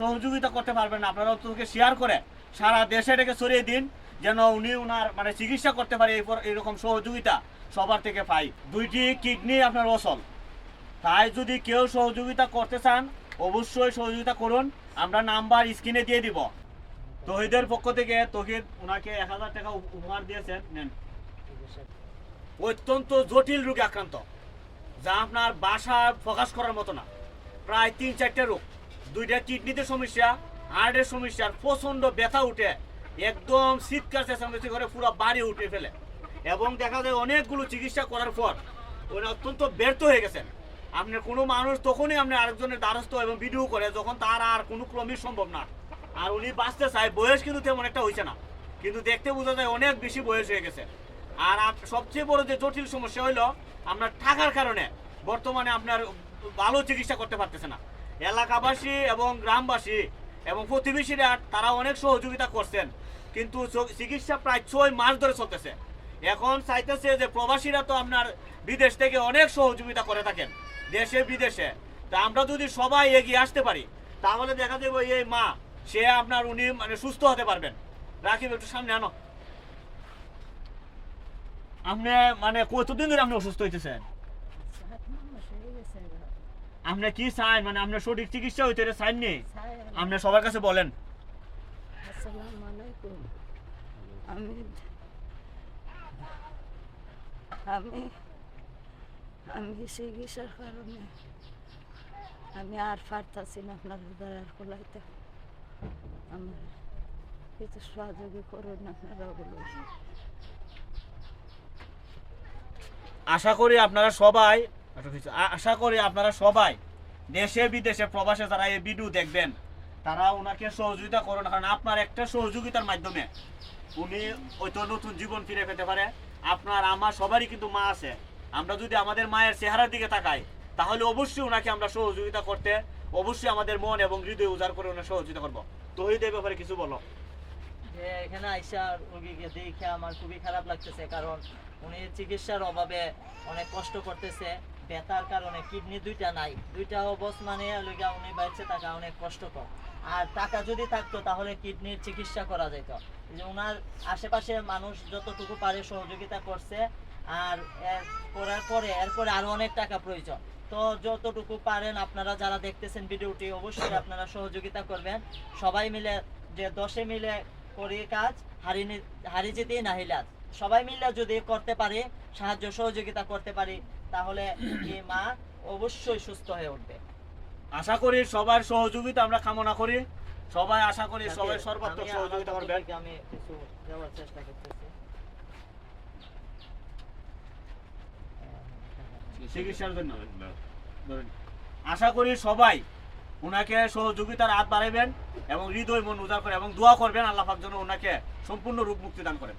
সহযোগিতা করতে পারবেন আপনারা অন্ততকে শেয়ার করে সারা দেশে এটাকে ছড়িয়ে দিন, যেন উনি ওনার মানে চিকিৎসা করতে পর- এরকম সহযোগিতা সবার থেকে পাই। দুইটি কিডনি আপনার অসল তাই যদি কেউ সহযোগিতা করতে চান, অবশ্যই সহযোগিতা করুন। আমরা নাম্বার স্ক্রিনে দিয়ে দিব। তহিদের পক্ষ থেকে তহিদ ওনাকে এক হাজার টাকা উপহার দিয়েছেন। নেন। অত্যন্ত জটিল রোগে আক্রান্ত, যা আপনার বাসা প্রকাশ করার মতো না। প্রায় তিন চারটে রোগ। দুইটা কিডনিতে সমস্যা, হার্টের সমস্যা প্রচণ্ড ব্যথা উঠে। একদম শীতকাল চেঁচামেচি করে পুরো বাড়ি উঠে ফেলে। এবং দেখা যায় অনেকগুলো চিকিৎসা করার পর উনি অত্যন্ত ব্যর্থ হয়ে গেছেন। আপনি কোনো মানুষ তখনই আপনি আরেকজনের দ্বারস্থ এবং ভিডিও করে যখন তার আর কোনো ক্রমই সম্ভব না। আর উনি বাঁচতে চায়, বয়স কিন্তু তেমন একটা হয়েছে না। কিন্তু দেখতে বোঝা যায় অনেক বেশি বয়স হয়ে গেছে। আর সবচেয়ে বড় যে জটিল সমস্যা হলো আপনার টাকার কারণে বর্তমানে আপনার ভালো চিকিৎসা করতে পারতেছে না। এলাকাবাসী এবং গ্রামবাসী এবং প্রতিবেশীরা, তারা অনেক সহযোগিতা করছেন। কিন্তু চিকিৎসা প্রায় ছয় মাস ধরে চলতেছে। এখন চাইতেছে যে প্রবাসীরা তো আপনার বিদেশ থেকে অনেক সহযোগিতা করে থাকেন, দেশে, বিদেশে। তা আমরা যদি সবাই এগিয়ে আসতে পারি, তাহলে দেখা যাবে এই মা, সে আপনার উনি মানে সুস্থ হতে পারবেন। রাখিব একটু সামনে আনো। আপনি মানে কতদিন ধরে আপনি অসুস্থ হইতেছেন? আপনি কি চান মানে আপনার সঠিক চিকিৎসা হইতে চান নি? আপনি সবার কাছে বলেন। আসসালামু আলাইকুম। আমি আমি আমি চিকিৎসার কারণে আমি আর পারতাছি না আপনার উদার আর কোলাইতে। আমার কিছু সহযোগী করুন আপনারা ওগুলো আশা করি আপনারা সবাই আশা করি আপনারা সবাই দেশে, বিদেশে, প্রবাসে যারা এই ভিডিও দেখবেন, তারা ওনাকে সহযোগিতা করুন। কারণ আপনার একটা সহযোগিতার মাধ্যমে উনি হয়তো নতুন জীবন ফিরে পেতে পারে। আপনার, আমার সবারই কিন্তু মা আছে। আমরা যদি আমাদের মায়ের চেহারার দিকে তাকাই, তাহলে অবশ্যই ওনাকে আমরা সহযোগিতা করতে, অবশ্যই আমাদের মন এবং হৃদয় উজাড় করে ওনার সহযোগিতা করব। তহিদ এই ব্যাপারে কিছু বলো। যে এখানে আইসা রোগীকে দেখে আমার খুবই খারাপ লাগতেছে, কারণ উনি চিকিৎসার অভাবে অনেক কষ্ট করতেছে। ব্যথার কারণে কিডনি দুইটা নাই। দুইটা অবস মানে লইগা উনি বাইছে টাকা অনেক কষ্টকর। আর টাকা যদি থাকতো, তাহলে কিডনির চিকিৎসা করা যেত যে ওনার আশেপাশে মানুষ যতটুকু পারে সহযোগিতা করছে, আর করার পরে, এরপরে আরও অনেক টাকা প্রয়োজন। তো যতটুকু পারেন আপনারা যারা দেখতেছেন ভিডিওটি, অবশ্যই আপনারা সহযোগিতা করবেন। সবাই মিলে যে দশে মিলে করি কাজ, হারি হারি যেতে নাহিলে আজ। সবাই মিলে যদি করতে পারি, সাহায্য সহযোগিতা করতে পারি তাহলে এই মা অবশ্যই সুস্থ হয়ে উঠবে। আশা করি সবার সহযোগিতা আমরা কামনা করি। সবাই আশা করি সবাই সর্বাত্মক সহযোগিতা আমার করবেন। আমি কিছু দেওয়ার চেষ্টা করতেছি। চিকিৎসার জন্য। আশা করি সবাই ওনাকে সহযোগিতার হাত বাড়াবেন এবং হৃদয় মন উজাড় করে এবং দোয়া করবেন আল্লাহ পাক যেন ওনাকে সম্পূর্ণ রূপ মুক্তি দান করেন।